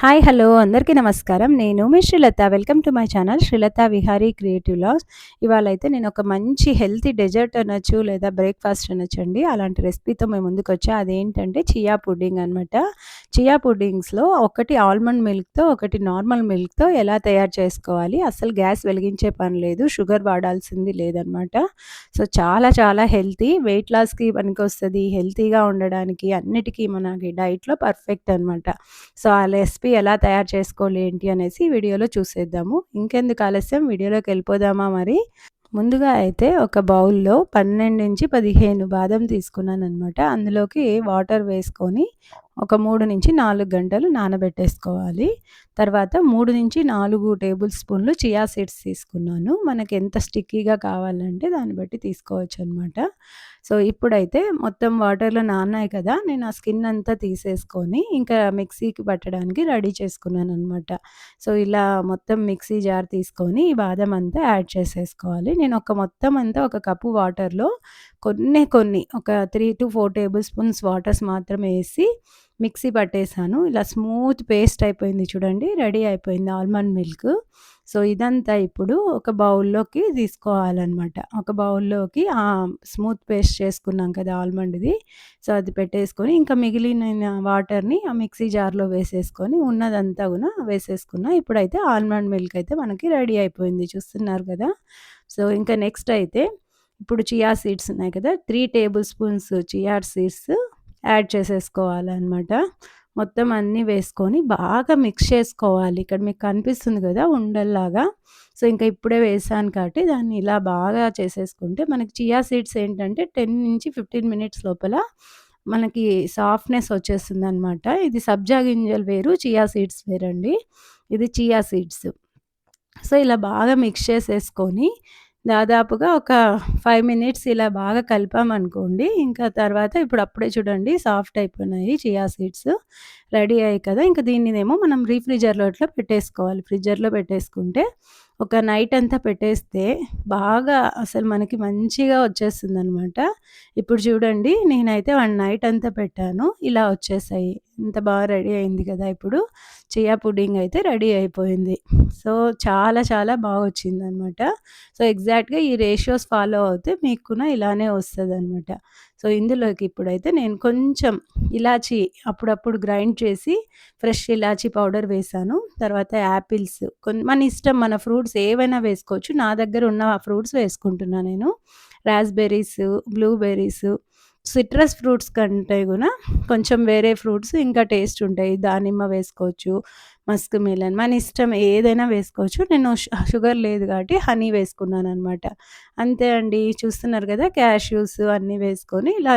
Hi hello. అందరికీ నమస్కారం. నేను మీ Srilatha. Welcome to my channel Srilatha Vihari creative loss ఇవాళ అయితే నేను ఒక మంచి హెల్తీ డెజర్ట్ అనొచ్చు లేదా బ్రేక్ఫాస్ట్ అనొచ్చు అండి. అలాంటి రెసిపీతో మేము ముందుకు వచ్చా అదేంటంటే చియా పుడ్డింగ్ అనమాట చియా పుడ్డింగ్స్లో ఒకటి ఆల్మండ్ మిల్క్తో ఒకటి నార్మల్ మిల్క్తో ఎలా తయారు చేసుకోవాలి? అసలు గ్యాస్ వెలిగించే పని లేదు. షుగర్ వాడాల్సింది లేదనమాట సో చాలా చాలా హెల్తీ. వెయిట్ లాస్కి పనికొస్తుంది. హెల్తీగా ఉండడానికి అన్నిటికీ మనకి డైట్లో పర్ఫెక్ట్ అనమాట సో ఆ రెసిపీ ఎలా తయారు చేసుకోవాలి ఏంటి అనేసి వీడియోలో చూసేద్దాము. ఇంకెందుకు ఆలస్యం? వీడియోలోకి వెళ్ళిపోదామా మరి? ముందుగా అయితే ఒక బౌల్లో పన్నెండు నుంచి పదిహేను బాదం తీసుకున్నాను అనమాట అందులోకి వాటర్ వేసుకొని ఒక మూడు నుంచి నాలుగు గంటలు నానబెట్టేసుకోవాలి. తర్వాత మూడు నుంచి నాలుగు టేబుల్ స్పూన్లు చియా సీడ్స్ తీసుకున్నాను. మనకి ఎంత స్టిక్కీగా కావాలంటే దాన్ని బట్టి తీసుకోవచ్చు అనమాట సో ఇప్పుడైతే మొత్తం వాటర్లో నాన్నాయి కదా నేను ఆ స్కిన్ అంతా తీసేసుకొని ఇంకా మిక్సీకి పట్టడానికి రెడీ చేసుకున్నాను అనమాట సో ఇలా మొత్తం మిక్సీ జార్ తీసుకొని ఈ బాదం అంతా యాడ్ చేసేసుకోవాలి. నేను ఒక మొత్తం అంతా ఒక కప్పు వాటర్లో కొన్ని కొన్ని ఒక three two four tablespoons waters మాత్రం వేసి మిక్సీ పట్టేసాను. ఇలా స్మూత్ పేస్ట్ అయిపోయింది చూడండి రెడీ అయిపోయింది ఆల్మండ్ మిల్క్. సో ఇదంతా ఇప్పుడు ఒక బౌల్లోకి తీసుకోవాలన్నమాట. ఒక బౌల్లోకి స్మూత్ పేస్ట్ చేసుకున్నాం కదా ఆల్మండ్ది. సో అది పెట్టేసుకొని ఇంకా మిగిలిన వాటర్ని ఆ మిక్సీ జార్లో వేసేసుకొని ఉన్నదంతా కూడా వేసేసుకున్నా ఇప్పుడైతే ఆల్మండ్ మిల్క్ అయితే మనకి రెడీ అయిపోయింది చూస్తున్నారు కదా. సో ఇంకా నెక్స్ట్ అయితే ఇప్పుడు చియా సీడ్స్ ఉన్నాయి కదా three tablespoons chia seeds add చేసేసుకోవాలన్నమాట. మొత్తం అన్నీ వేసుకొని బాగా మిక్స్ చేసుకోవాలి. ఇక్కడ మీకు కనిపిస్తుంది కదా ఉండల్లాగా. సో ఇంకా ఇప్పుడే వేసాను కాబట్టి దాన్ని ఇలా బాగా చేసేసుకుంటే మనకి చియా సీడ్స్ ఏంటంటే టెన్ నుంచి ఫిఫ్టీన్ మినిట్స్ లోపల మనకి సాఫ్ట్నెస్ వచ్చేస్తుంది అనమాట ఇది సబ్జా గింజలు వేరు చియా సీడ్స్ వేరండి. ఇది చియా సీడ్స్ సో ఇలా బాగా మిక్స్ చేసేసుకొని దాదాపుగా ఒక ఫైవ్ మినిట్స్ ఇలా బాగా కలిపామనుకోండి ఇంకా తర్వాత ఇప్పుడు అప్పుడే చూడండి సాఫ్ట్ అయిపోయినాయి చియా సీడ్స్ రెడీ అయ్యాయి కదా. ఇంకా దీన్నినేమో మనం రీఫ్రిజర్లో అట్లా పెట్టేసుకోవాలి. ఫ్రిడ్జర్లో పెట్టేసుకుంటే ఒక నైట్ అంతా పెట్టేస్తే బాగా అసలు మనకి మంచిగా వచ్చేస్తుంది అనమాట ఇప్పుడు చూడండి నేనైతే వన్ నైట్ అంతా పెట్టాను. ఇలా వచ్చేసాయి. ఇంత బాగా రెడీ అయింది కదా ఇప్పుడు. చియా పుడ్డింగ్ అయితే రెడీ అయిపోయింది. సో చాలా చాలా బాగా వచ్చింది అనమాట సో ఎగ్జాక్ట్గా ఈ రేషియోస్ ఫాలో అవుతే మీకు ఇలానే వస్తుంది అనమాట సో ఇందులోకి ఇప్పుడైతే నేను కొంచెం ఇలాచీ అప్పుడప్పుడు గ్రైండ్ చేసి ఫ్రెష్ ఇలాచీ పౌడర్ వేసాను. తర్వాత యాపిల్స్ కొన్ని మన ఇష్టం మన ఫ్రూట్స్ ఏవైనా వేసుకోవచ్చు. నా దగ్గర ఉన్న ఫ్రూట్స్ వేసుకుంటున్నాను నేను. రాస్బెర్రీస్ బ్లూబెర్రీస్ సిట్రస్ ఫ్రూట్స్ కంటే కూడా కొంచెం వేరే ఫ్రూట్స్ ఇంకా టేస్ట్ ఉంటాయి. దానిమ్మ వేసుకోవచ్చు. Muskmelon. మన ఇష్టం ఏదైనా వేసుకోవచ్చు. నేను షుగర్ లేదు కాబట్టి హనీ వేసుకున్నాను అనమాట అంతే అండి. చూస్తున్నారు కదా క్యాష్యూస్ అన్నీ వేసుకొని ఇలా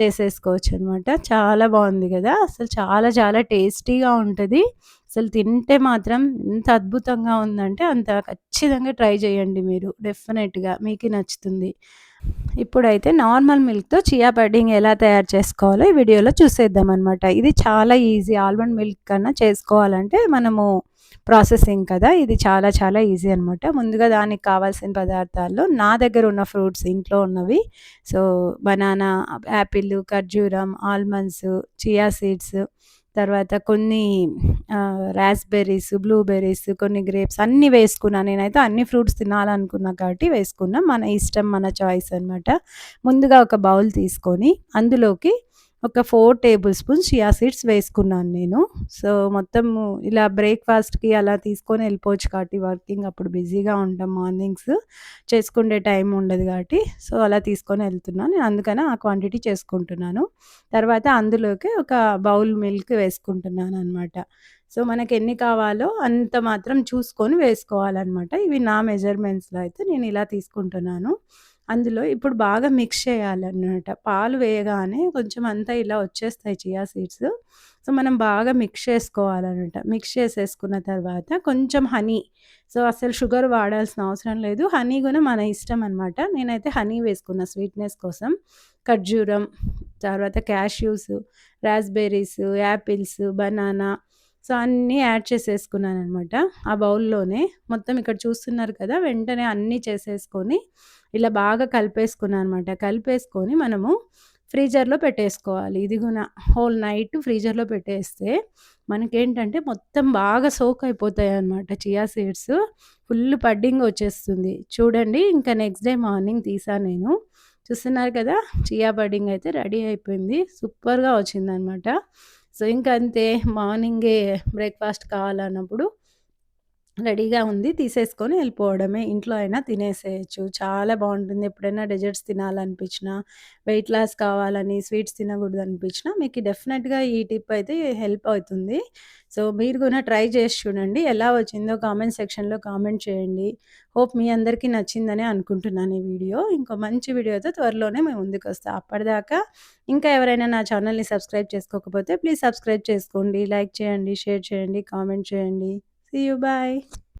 చేసేసుకోవచ్చు అనమాట చాలా బాగుంది కదా. అసలు చాలా చాలా టేస్టీగా ఉంటుంది. అసలు తింటే మాత్రం ఎంత అద్భుతంగా ఉందంటే అంత ఖచ్చితంగా ట్రై చేయండి మీరు. డెఫినెట్గా మీకు నచ్చుతుంది. ఇప్పుడైతే నార్మల్ మిల్క్తో చియా పడ్డింగ్ ఎలా తయారు చేసుకోవాలో ఈ వీడియోలో చూసేద్దాం అనమాట ఇది చాలా ఈజీ. ఆల్మండ్ మిల్క్ కన్నా చేసుకోవాలంటే మనము ప్రాసెసింగ్ కదా ఇది చాలా చాలా ఈజీ అనమాట ముందుగా దానికి కావాల్సిన పదార్థాల్లో నా దగ్గర ఉన్న ఫ్రూట్స్ ఇంట్లో ఉన్నవి. సో బనానా యాపిల్ ఖర్జూరం ఆల్మండ్స్ చియా సీడ్స్ తర్వాత కొన్ని రాస్బెర్రీస్ బ్లూబెర్రీస్ కొన్ని గ్రేప్స్ అన్నీ వేసుకున్నా నేనైతే అన్ని ఫ్రూట్స్ తినాలనుకున్నా కాబట్టి వేసుకున్నా. మన ఇష్టం మన చాయిస్ అనమాట ముందుగా ఒక బౌల్ తీసుకొని అందులోకి ఒక four table spoons chia seeds వేసుకున్నాను నేను. సో మొత్తం ఇలా బ్రేక్ఫాస్ట్కి అలా తీసుకొని వెళ్ళిపోవచ్చు కాబట్టి వర్కింగ్ అప్పుడు బిజీగా ఉంటాం మార్నింగ్స్ చేసుకునే టైం ఉండదు కాబట్టి. సో అలా తీసుకొని వెళ్తున్నాను. నేను అందుకని ఆ క్వాంటిటీ చేసుకుంటున్నాను. తర్వాత అందులోకి ఒక బౌల్ మిల్క్ వేసుకుంటున్నాను అనమాట సో మనకి ఎన్ని కావాలో అంత మాత్రం చూసుకొని వేసుకోవాలన్నమాట. ఇవి నా మెజర్మెంట్స్లో అయితే నేను ఇలా తీసుకుంటున్నాను. అందులో ఇప్పుడు బాగా మిక్స్ చేయాలన్నమాట. పాలు వేయగానే కొంచెం అంతా ఇలా వచ్చేస్తాయి చియా సీడ్స్ సో మనం బాగా మిక్స్ చేసుకోవాలన్నమాట. మిక్స్ చేసేసుకున్న తర్వాత కొంచెం హనీ సో అసలు షుగర్ వాడాల్సిన అవసరం లేదు. హనీ కూడా మన ఇష్టం అనమాట నేనైతే హనీ వేసుకున్న స్వీట్నెస్ కోసం. ఖర్జూరం తర్వాత cashews raspberries apples banana so అన్నీ యాడ్ చేసేసుకున్నాను అనమాట ఆ బౌల్లోనే మొత్తం ఇక్కడ చూస్తున్నారు కదా వెంటనే అన్నీ చేసేసుకొని ఇలా బాగా కలిపేసుకున్నాను అనమాట కలిపేసుకొని మనము ఫ్రీజర్‌లో పెట్టేసుకోవాలి. ఇది కూడా హోల్ నైట్ ఫ్రీజర్‌లో పెట్టేస్తే మనకేంటంటే మొత్తం బాగా సోక్ అయిపోతాయి అనమాట చియా సీడ్స్. ఫుల్ పడ్డింగ్ వచ్చేస్తుంది. చూడండి ఇంకా నెక్స్ట్ డే మార్నింగ్ తీసా నేను. చూస్తున్నారు కదా! చియా పడ్డింగ్ అయితే రెడీ అయిపోయింది. సూపర్‌గా వచ్చిందనమాట. సో, ఇంకంతే మార్నింగే బ్రేక్‌ఫాస్ట్ కావాలన్నప్పుడు రెడీగా ఉంది. తీసేసుకొని వెళ్ళిపోవడమే. ఇంట్లో అయినా తినేసేయొచ్చు. చాలా బాగుంటుంది ఎప్పుడైనా డెజర్ట్స్ తినాలనిపించినా, వెయిట్ లాస్ కావాలని స్వీట్స్ తినకూడదనిపించినా మీకు డెఫినెట్‌గా ఈ టిప్ అయితే హెల్ప్ అవుతుంది. సో, మీరు కూడా ట్రై చేసి చూడండి. ఎలా వచ్చిందో కామెంట్ సెక్షన్‌లో కామెంట్ చేయండి. హోప్ మీ అందరికీ నచ్చిందనే అనుకుంటున్నాను ఈ వీడియో. ఇంకో మంచి వీడియోతో త్వరలోనే మేము ముందుకొస్తా. అప్పటిదాకా ఇంకా ఎవరైనా నా ఛానల్‌ని సబ్స్క్రైబ్ చేసుకోకపోతే ప్లీజ్ సబ్స్క్రైబ్ చేసుకోండి. లైక్ చేయండి, షేర్ చేయండి, కామెంట్ చేయండి. See you. Bye.